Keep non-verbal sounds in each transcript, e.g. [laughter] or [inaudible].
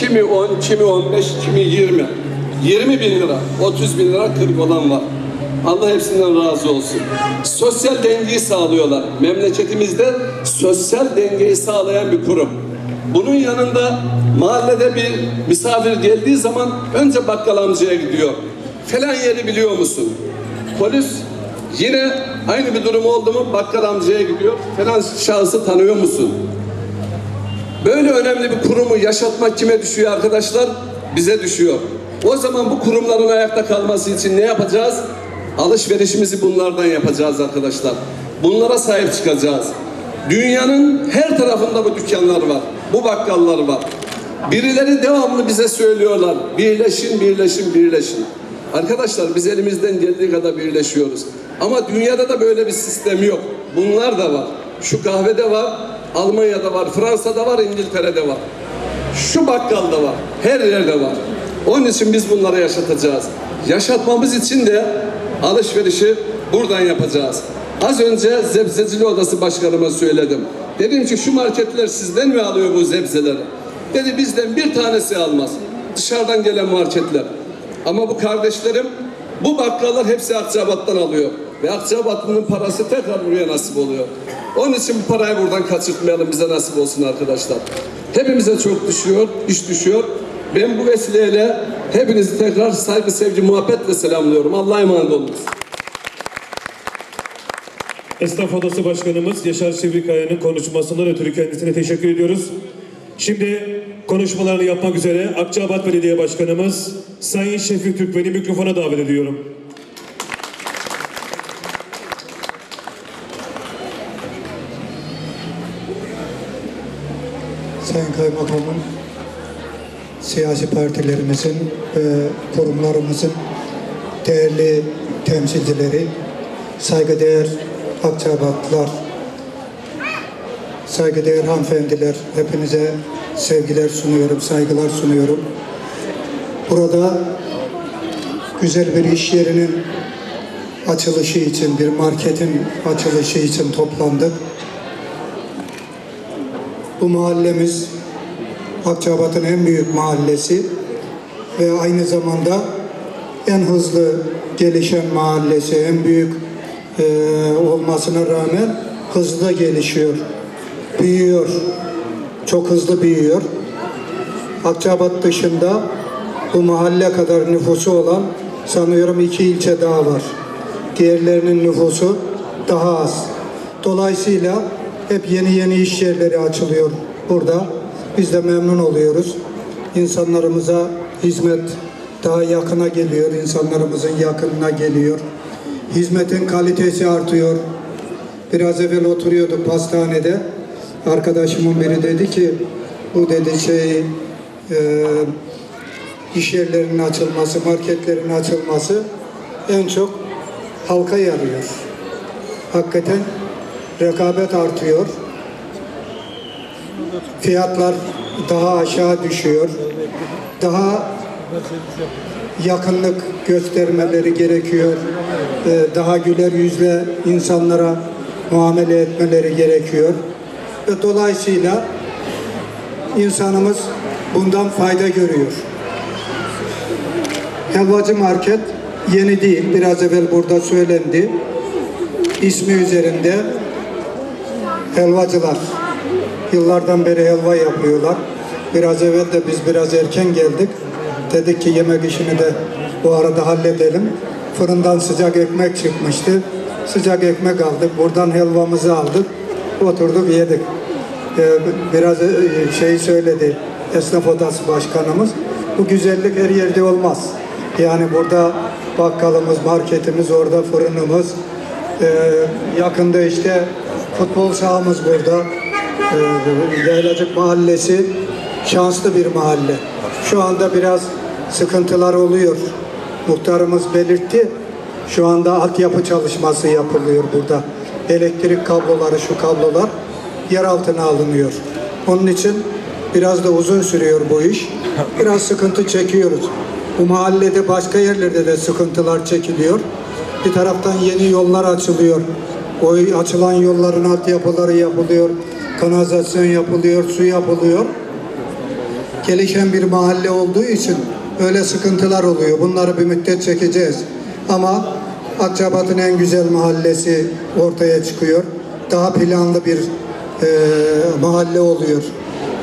Kimi 10, kimi 15, kimi 20. 20 bin lira, 30 bin lira 40 olan var. Allah hepsinden razı olsun. Sosyal dengeyi sağlıyorlar. Memleketimizde sosyal dengeyi sağlayan bir kurum. Bunun yanında mahallede bir misafir geldiği zaman önce bakkal amcaya gidiyor. Falan yeri biliyor musun? Polis yine aynı bir durum oldu mu bakkal amcaya gidiyor. Falan şahsı tanıyor musun? Böyle önemli bir kurumu yaşatmak kime düşüyor arkadaşlar? Bize düşüyor. O zaman bu kurumların ayakta kalması için ne yapacağız? Alışverişimizi bunlardan yapacağız arkadaşlar. Bunlara sahip çıkacağız. Dünyanın her tarafında bu dükkanlar var. Bu bakkallar var. Birileri devamlı bize söylüyorlar. Birleşin, birleşin, birleşin. Arkadaşlar biz elimizden geldiği kadar birleşiyoruz. Ama dünyada da böyle bir sistem yok. Bunlar da var. Şu kahvede var, Almanya'da var, Fransa'da var, İngiltere'de var. Şu bakkalda var, her yerde var. Onun için biz bunları yaşatacağız. Yaşatmamız için de alışverişi buradan yapacağız. Az önce Zebzecili Odası Başkanıma söyledim. Dedim ki şu marketler sizden mi alıyor bu zebzeleri? Dedi bizden bir tanesi almaz. Dışarıdan gelen marketler. Ama bu kardeşlerim bu bakkallar hepsi Akçabat'tan alıyor. Ve Akçabat'ın parası tekrar buraya nasip oluyor. Onun için bu parayı buradan kaçırtmayalım bize nasip olsun arkadaşlar. Hepimize çok düşüyor, iş düşüyor. Ben bu vesileyle hepinizi tekrar saygı, sevgi, muhabbetle selamlıyorum. Allah'a emanet olunuz. Esnaf Odası Başkanımız Yaşar Çevrikaya'nın konuşmasından ötürü kendisine teşekkür ediyoruz. Şimdi konuşmalarını yapmak üzere Akçabat Belediye Başkanımız Sayın Şefik Türkmen'i mikrofona davet ediyorum. Sayın Kaymakamım, siyasi partilerimizin ve kurumlarımızın değerli temsilcileri, saygıdeğer Akçabatlılar, saygıdeğer hanımefendiler, hepinize sevgiler sunuyorum, saygılar sunuyorum. Burada güzel bir iş yerinin açılışı için, bir marketin açılışı için toplandık. Bu mahallemiz Akçabat'ın en büyük mahallesi ve aynı zamanda en hızlı gelişen mahallesi, en büyük eee, olmasına rağmen hızlı gelişiyor, büyüyor, çok hızlı büyüyor. Akçabat dışında bu mahalle kadar nüfusu olan sanıyorum iki ilçe daha var. Diğerlerinin nüfusu daha az. Dolayısıyla hep yeni yeni iş yerleri açılıyor burada. Biz de memnun oluyoruz. İnsanlarımıza hizmet daha yakına geliyor, insanlarımızın yakınına geliyor. Hizmetin kalitesi artıyor. Biraz evvel oturuyorduk pastanede. Arkadaşımın biri dedi ki bu dedi şey e, iş yerlerinin açılması, marketlerin açılması en çok halka yarıyor. Hakikaten rekabet artıyor. Fiyatlar daha aşağı düşüyor. Daha yakınlık göstermeleri gerekiyor. Ee, Daha güler yüzle insanlara muamele etmeleri gerekiyor. Ve dolayısıyla insanımız bundan fayda görüyor. Helvacı Market yeni değil. Biraz evvel burada söylendi. İsmi üzerinde helvacılar. Yıllardan beri helva yapıyorlar. Biraz evvel de biz biraz erken geldik. Dedik ki yemek işini de bu arada halledelim. Fırından sıcak ekmek çıkmıştı. Sıcak ekmek aldık. Buradan helvamızı aldık. Oturduk yedik. Ee, biraz e, şey söyledi esnaf odası başkanımız. Bu güzellik her yerde olmaz. Yani burada bakkalımız, marketimiz, orada fırınımız, ee, yakında işte futbol sahamız burada. Ee, Yaylacık Mahallesi şanslı bir mahalle. Şu anda biraz sıkıntılar oluyor. Muhtarımız belirtti. Şu anda altyapı çalışması yapılıyor burada. Elektrik kabloları, şu kablolar yer altına alınıyor. Onun için biraz da uzun sürüyor bu iş. Biraz sıkıntı çekiyoruz. Bu mahallede başka yerlerde de sıkıntılar çekiliyor. Bir taraftan yeni yollar açılıyor. O açılan yolların altyapıları yapılıyor. Kanalizasyon yapılıyor, su yapılıyor. gelişen bir mahalle olduğu için öyle sıkıntılar oluyor. Bunları bir müddet çekeceğiz. Ama Akçabat'ın en güzel mahallesi ortaya çıkıyor. Daha planlı bir e, mahalle oluyor.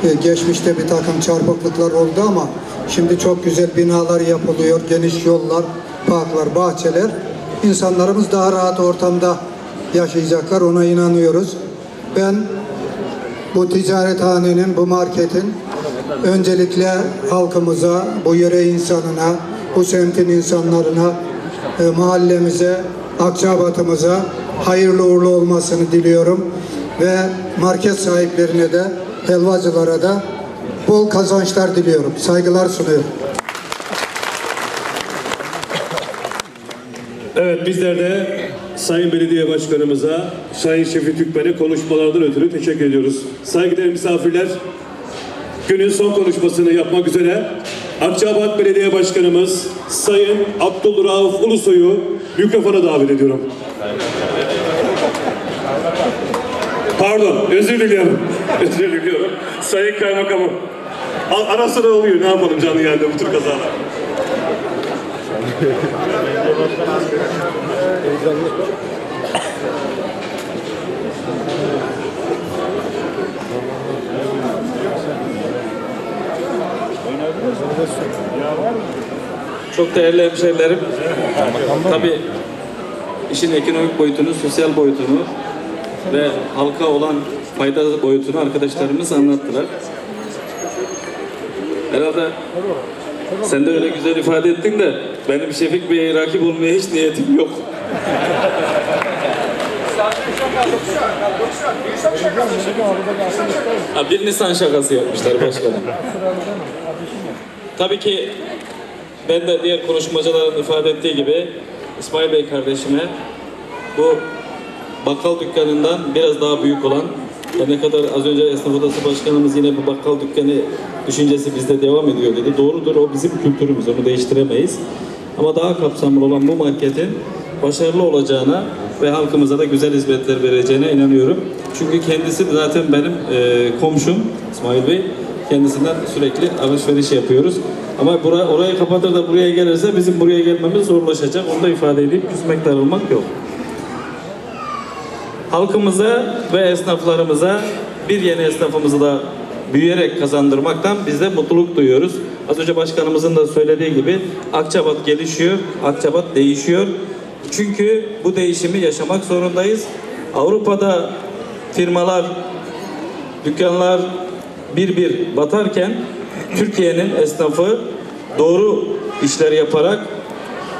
E, geçmişte bir takım çarpıklıklar oldu ama şimdi çok güzel binalar yapılıyor. Geniş yollar, parklar, bahçeler. İnsanlarımız daha rahat ortamda yaşayacaklar. Ona inanıyoruz. Ben bu ticarethanenin, bu marketin öncelikle halkımıza, bu yöre insanına, bu semtin insanlarına, e, mahallemize, Akçabat'ımıza hayırlı uğurlu olmasını diliyorum. Ve market sahiplerine de, helvacılara da bol kazançlar diliyorum. Saygılar sunuyorum. Evet bizler de Sayın Belediye Başkanımıza, Sayın Şefik Türkmen'e konuşmalarından ötürü teşekkür ediyoruz. Saygıdeğer misafirler, günün son konuşmasını yapmak üzere Akçabat Belediye Başkanımız Sayın Abdülrauf Ulusoy'u mikrofona davet ediyorum. Pardon, özür diliyorum. [laughs] özür diliyorum. Sayın Kaymakamım. Ara sıra oluyor, ne yapalım canlı yayında bu tür kazalar. Çok değerli hemşehrilerim. Tabii işin ekonomik boyutunu, sosyal boyutunu ve halka olan fayda boyutunu arkadaşlarımız anlattılar. Herhalde sen de öyle güzel ifade ettin de benim Şefik Bey'e rakip olmaya hiç niyetim yok. Ha, bir Nisan şakası yapmışlar başkanım. Tabii ki ben de diğer konuşmacıların ifade ettiği gibi İsmail Bey kardeşime bu bakkal dükkanından biraz daha büyük olan ne kadar az önce esnaf odası başkanımız yine bu bakkal dükkanı düşüncesi bizde devam ediyor dedi. Doğrudur o bizim kültürümüz onu değiştiremeyiz. Ama daha kapsamlı olan bu marketin başarılı olacağına ve halkımıza da güzel hizmetler vereceğine inanıyorum. Çünkü kendisi zaten benim e, komşum İsmail Bey. Kendisinden sürekli alışveriş yapıyoruz. Ama bura, orayı kapatır da buraya gelirse bizim buraya gelmemiz zorlaşacak. Onu da ifade edeyim. Küsmek darılmak yok. Halkımıza ve esnaflarımıza bir yeni esnafımızı da büyüyerek kazandırmaktan biz de mutluluk duyuyoruz. Az önce başkanımızın da söylediği gibi Akçabat gelişiyor, Akçabat değişiyor. Çünkü bu değişimi yaşamak zorundayız. Avrupa'da firmalar, dükkanlar bir bir batarken Türkiye'nin esnafı doğru işler yaparak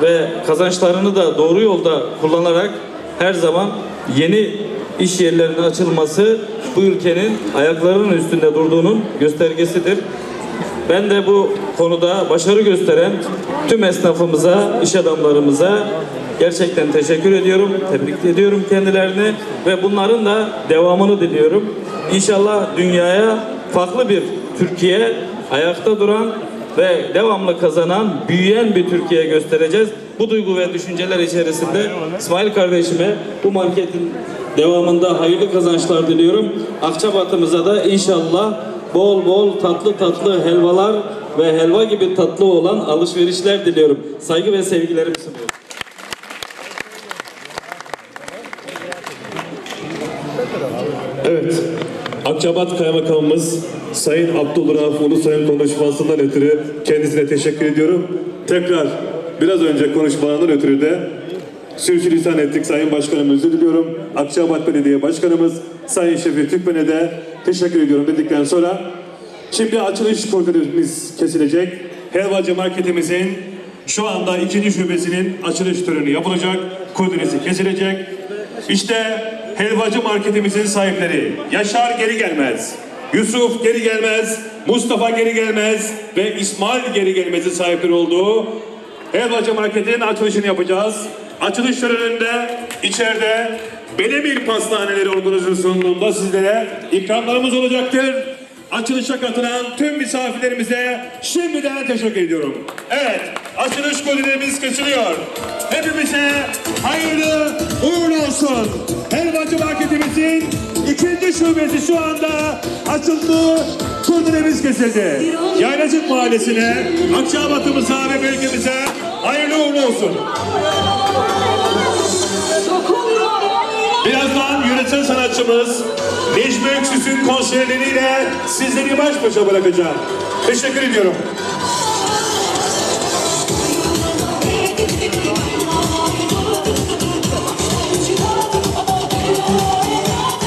ve kazançlarını da doğru yolda kullanarak her zaman yeni iş yerlerinin açılması bu ülkenin ayaklarının üstünde durduğunun göstergesidir. Ben de bu konuda başarı gösteren tüm esnafımıza, iş adamlarımıza gerçekten teşekkür ediyorum. Tebrik ediyorum kendilerini ve bunların da devamını diliyorum. İnşallah dünyaya farklı bir Türkiye ayakta duran ve devamlı kazanan, büyüyen bir Türkiye göstereceğiz. Bu duygu ve düşünceler içerisinde İsmail kardeşime bu marketin devamında hayırlı kazançlar diliyorum. Akçabat'ımıza da inşallah bol bol tatlı tatlı helvalar ve helva gibi tatlı olan alışverişler diliyorum. Saygı ve sevgilerimi sunuyorum. Evet. Akçabat Kaymakamımız Sayın Abdülrahman Ulusoy'un konuşmasından ötürü kendisine teşekkür ediyorum. Tekrar biraz önce konuşmalarından ötürü de sürçülisan ettik Sayın Başkanım özür diliyorum. Akçabat Belediye Başkanımız Sayın Şefik Türkmen'e de teşekkür ediyorum dedikten sonra şimdi açılış kordonumuz kesilecek. Helvacı marketimizin şu anda ikinci şubesinin açılış töreni yapılacak. Kordonesi kesilecek. İşte helvacı marketimizin sahipleri Yaşar geri gelmez. Yusuf geri gelmez, Mustafa geri gelmez ve İsmail geri gelmez'in sahipleri olduğu helvacı marketin açılışını yapacağız. Açılış töreninde içeride Belemir Pastaneleri organizasyonu sunduğunda sizlere ikramlarımız olacaktır. Açılışa katılan tüm misafirlerimize şimdiden teşekkür ediyorum. Evet, açılış gollerimiz kesiliyor. Hepimize hayırlı uğurlu olsun. Helvacı marketimizin ikinci şubesi şu anda açıldı. Kurdunemiz kesildi. Yaylacık Mahallesi'ne, Akçabat'ımıza ve bölgemize hayırlı uğurlu olsun. Birazdan yöneten sanatçımız Necmi Öksüz'ün konserleriyle sizleri baş başa bırakacağım. Teşekkür ediyorum.